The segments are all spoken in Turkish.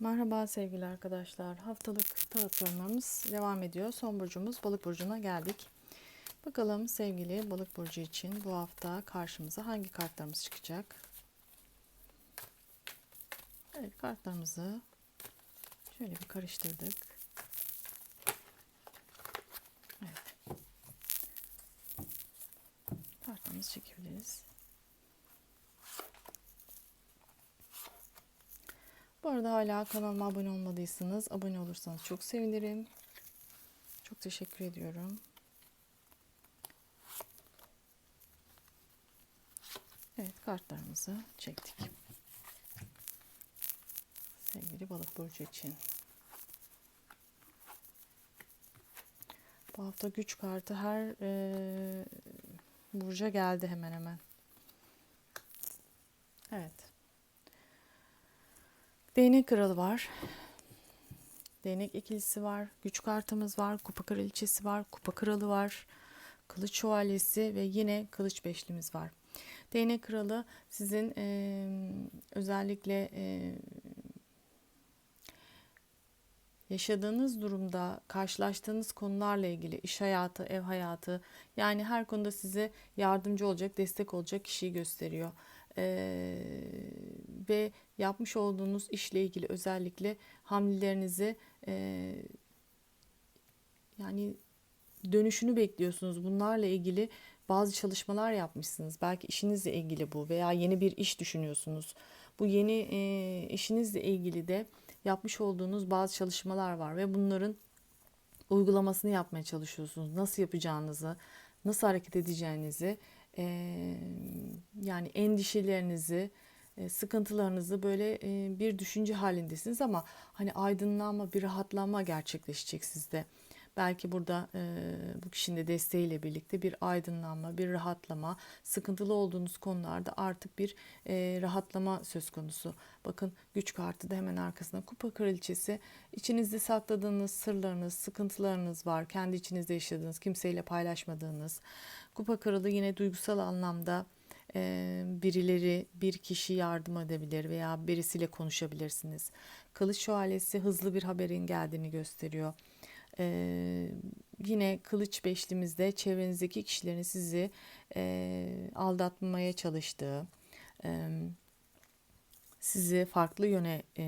Merhaba sevgili arkadaşlar. Haftalık tarot yorumlarımız devam ediyor. Son burcumuz balık burcuna geldik. Bakalım sevgili balık burcu için bu hafta karşımıza hangi kartlarımız çıkacak? Evet kartlarımızı şöyle bir karıştırdık. Evet. Kartlarımızı çekebiliriz. Arada hala kanalıma abone olmadıysanız abone olursanız çok sevinirim. Çok teşekkür ediyorum. Evet kartlarımızı çektik. Sevgili balık burcu için. Bu hafta güç kartı her e, burca geldi hemen hemen. Evet. Değnek kralı var. Değnek ikilisi var. Güç kartımız var. Kupa kraliçesi var. Kupa kralı var. Kılıç şövalyesi ve yine kılıç beşlimiz var. Değnek kralı sizin e, özellikle e, yaşadığınız durumda karşılaştığınız konularla ilgili iş hayatı, ev hayatı yani her konuda size yardımcı olacak, destek olacak kişiyi gösteriyor. Ee, ve yapmış olduğunuz işle ilgili özellikle hamlelerinizi e, yani dönüşünü bekliyorsunuz. Bunlarla ilgili bazı çalışmalar yapmışsınız. Belki işinizle ilgili bu veya yeni bir iş düşünüyorsunuz. Bu yeni e, işinizle ilgili de yapmış olduğunuz bazı çalışmalar var ve bunların uygulamasını yapmaya çalışıyorsunuz. Nasıl yapacağınızı, nasıl hareket edeceğinizi, yani endişelerinizi, sıkıntılarınızı böyle bir düşünce halindesiniz ama hani aydınlanma, bir rahatlanma gerçekleşecek sizde. Belki burada e, bu kişinin de desteğiyle birlikte bir aydınlanma, bir rahatlama, sıkıntılı olduğunuz konularda artık bir e, rahatlama söz konusu. Bakın güç kartı da hemen arkasında kupa kraliçesi. İçinizde sakladığınız sırlarınız, sıkıntılarınız var. Kendi içinizde yaşadığınız, kimseyle paylaşmadığınız. Kupa kralı yine duygusal anlamda birileri, bir kişi yardım edebilir veya birisiyle konuşabilirsiniz. Kılıç şövalyesi hızlı bir haberin geldiğini gösteriyor. Ee, yine kılıç beşlimizde çevrenizdeki kişilerin sizi e, aldatmaya çalıştığı, e, sizi farklı yöne e,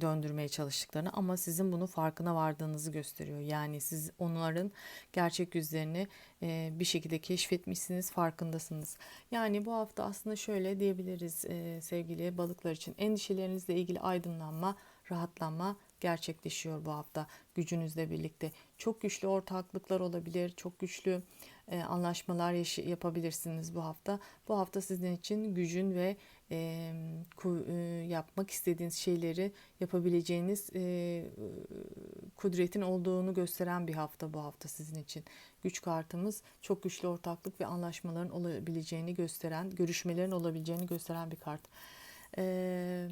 döndürmeye çalıştıklarını ama sizin bunu farkına vardığınızı gösteriyor. Yani siz onların gerçek yüzlerini e, bir şekilde keşfetmişsiniz, farkındasınız. Yani bu hafta aslında şöyle diyebiliriz e, sevgili balıklar için endişelerinizle ilgili aydınlanma, rahatlanma gerçekleşiyor bu hafta gücünüzle birlikte. Çok güçlü ortaklıklar olabilir, çok güçlü e, anlaşmalar yapabilirsiniz bu hafta. Bu hafta sizin için gücün ve e, e, yapmak istediğiniz şeyleri yapabileceğiniz e, kudretin olduğunu gösteren bir hafta bu hafta sizin için. Güç kartımız çok güçlü ortaklık ve anlaşmaların olabileceğini gösteren, görüşmelerin olabileceğini gösteren bir kart. Eee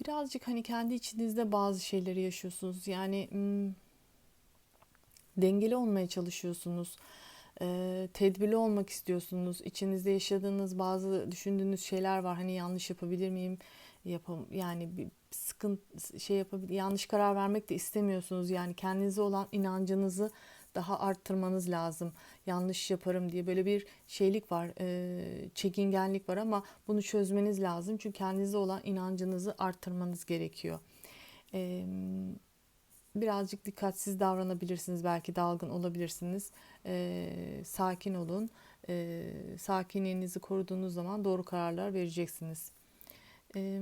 birazcık hani kendi içinizde bazı şeyleri yaşıyorsunuz. Yani hmm, dengeli olmaya çalışıyorsunuz. E, tedbirli olmak istiyorsunuz. İçinizde yaşadığınız bazı düşündüğünüz şeyler var. Hani yanlış yapabilir miyim? Yapam yani bir sıkıntı şey yapabilir yanlış karar vermek de istemiyorsunuz. Yani kendinize olan inancınızı daha arttırmanız lazım. Yanlış yaparım diye böyle bir şeylik var, e, çekingenlik var ama bunu çözmeniz lazım. Çünkü kendinize olan inancınızı arttırmanız gerekiyor. E, birazcık dikkatsiz davranabilirsiniz, belki dalgın olabilirsiniz. E, sakin olun. E, sakinliğinizi koruduğunuz zaman doğru kararlar vereceksiniz e,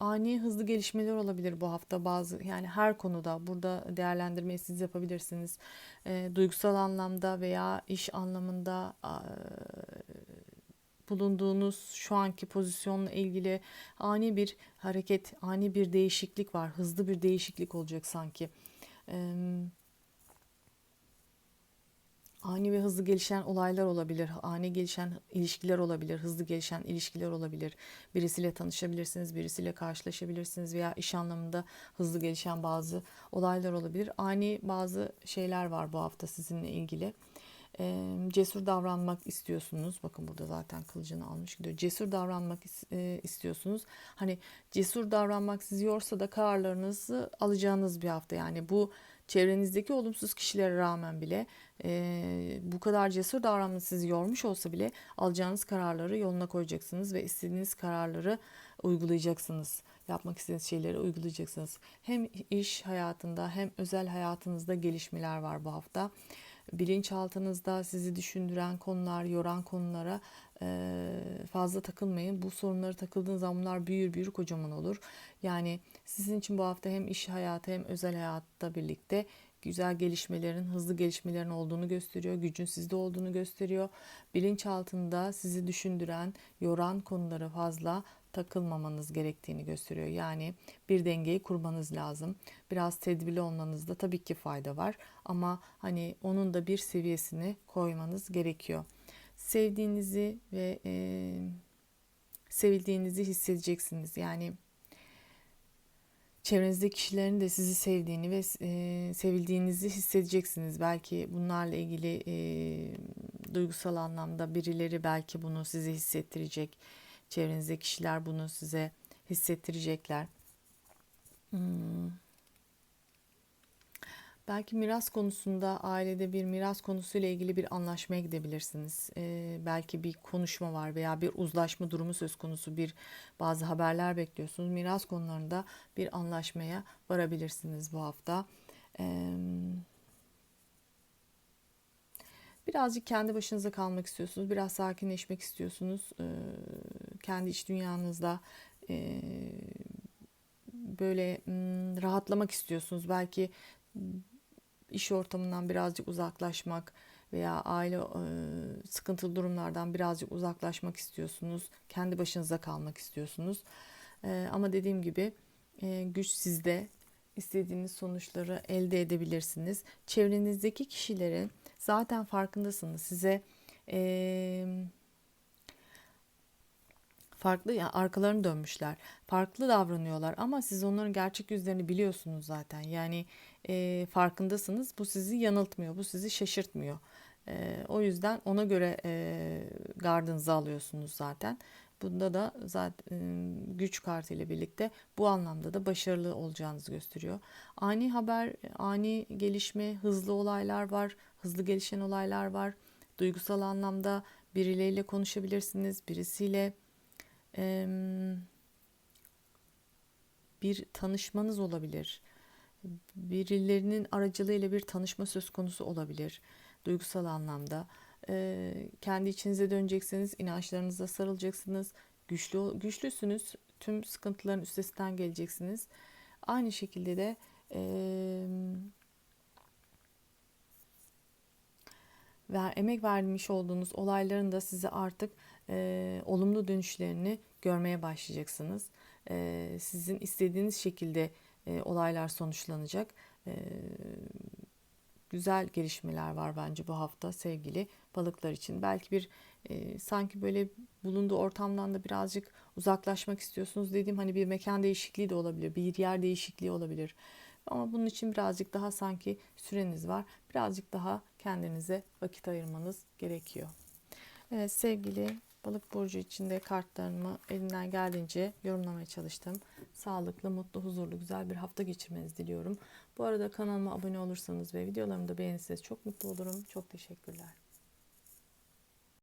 ani hızlı gelişmeler olabilir bu hafta bazı yani her konuda burada değerlendirmeyi siz yapabilirsiniz. E, duygusal anlamda veya iş anlamında e, bulunduğunuz şu anki pozisyonla ilgili ani bir hareket, ani bir değişiklik var. Hızlı bir değişiklik olacak sanki. E, ani ve hızlı gelişen olaylar olabilir, ani gelişen ilişkiler olabilir, hızlı gelişen ilişkiler olabilir. Birisiyle tanışabilirsiniz, birisiyle karşılaşabilirsiniz veya iş anlamında hızlı gelişen bazı olaylar olabilir. Ani bazı şeyler var bu hafta sizinle ilgili. cesur davranmak istiyorsunuz. Bakın burada zaten kılıcını almış gidiyor. Cesur davranmak is- istiyorsunuz. Hani cesur davranmak sizi yorsa da kararlarınızı alacağınız bir hafta. Yani bu çevrenizdeki olumsuz kişilere rağmen bile e, bu kadar cesur davranması sizi yormuş olsa bile alacağınız kararları yoluna koyacaksınız ve istediğiniz kararları uygulayacaksınız. Yapmak istediğiniz şeyleri uygulayacaksınız. Hem iş hayatında hem özel hayatınızda gelişmeler var bu hafta. Bilinçaltınızda sizi düşündüren konular, yoran konulara fazla takılmayın. Bu sorunları takıldığınız zaman bunlar büyür büyür kocaman olur. Yani sizin için bu hafta hem iş hayatı hem özel hayatta birlikte güzel gelişmelerin, hızlı gelişmelerin olduğunu gösteriyor. Gücün sizde olduğunu gösteriyor. Bilinçaltında sizi düşündüren, yoran konulara fazla takılmamanız gerektiğini gösteriyor. Yani bir dengeyi kurmanız lazım. Biraz tedbirli olmanızda tabii ki fayda var ama hani onun da bir seviyesini koymanız gerekiyor. Sevdiğinizi ve e, sevildiğinizi hissedeceksiniz. Yani çevrenizdeki kişilerin de sizi sevdiğini ve e, sevildiğinizi hissedeceksiniz. Belki bunlarla ilgili e, duygusal anlamda birileri belki bunu size hissettirecek. Çevrenizdeki kişiler bunu size hissettirecekler. Hmm. Belki miras konusunda ailede bir miras konusuyla ilgili bir anlaşmaya gidebilirsiniz. Ee, belki bir konuşma var veya bir uzlaşma durumu söz konusu bir bazı haberler bekliyorsunuz. Miras konularında bir anlaşmaya varabilirsiniz bu hafta. Ee, birazcık kendi başınıza kalmak istiyorsunuz. Biraz sakinleşmek istiyorsunuz. Ee, kendi iç dünyanızda e, böyle m, rahatlamak istiyorsunuz. Belki iş ortamından birazcık uzaklaşmak veya aile e, sıkıntılı durumlardan birazcık uzaklaşmak istiyorsunuz. Kendi başınıza kalmak istiyorsunuz. E, ama dediğim gibi e, güç sizde. İstediğiniz sonuçları elde edebilirsiniz. Çevrenizdeki kişilerin zaten farkındasınız. Size e, farklı yani arkalarını dönmüşler. Farklı davranıyorlar ama siz onların gerçek yüzlerini biliyorsunuz zaten. Yani e, farkındasınız. Bu sizi yanıltmıyor. Bu sizi şaşırtmıyor. E, o yüzden ona göre e, gardınızı alıyorsunuz zaten. Bunda da zaten güç kartı ile birlikte bu anlamda da başarılı olacağınızı gösteriyor. Ani haber, ani gelişme, hızlı olaylar var, hızlı gelişen olaylar var. Duygusal anlamda birileriyle konuşabilirsiniz, birisiyle e, bir tanışmanız olabilir. Birilerinin aracılığıyla bir tanışma söz konusu olabilir duygusal anlamda. E, kendi içinize döneceksiniz, inançlarınıza sarılacaksınız. Güçlü güçlüsünüz. Tüm sıkıntıların üstesinden geleceksiniz. Aynı şekilde de e, ver, emek vermiş olduğunuz olayların da size artık e, olumlu dönüşlerini görmeye başlayacaksınız. E, sizin istediğiniz şekilde e, olaylar sonuçlanacak. E, güzel gelişmeler var bence bu hafta sevgili balıklar için. Belki bir e, sanki böyle bulunduğu ortamdan da birazcık uzaklaşmak istiyorsunuz dediğim hani bir mekan değişikliği de olabilir, bir yer değişikliği olabilir. Ama bunun için birazcık daha sanki süreniz var. Birazcık daha kendinize vakit ayırmanız gerekiyor. Evet sevgili balık burcu içinde kartlarımı elimden geldiğince yorumlamaya çalıştım. Sağlıklı, mutlu, huzurlu, güzel bir hafta geçirmenizi diliyorum. Bu arada kanalıma abone olursanız ve videolarımı da beğenirseniz çok mutlu olurum. Çok teşekkürler.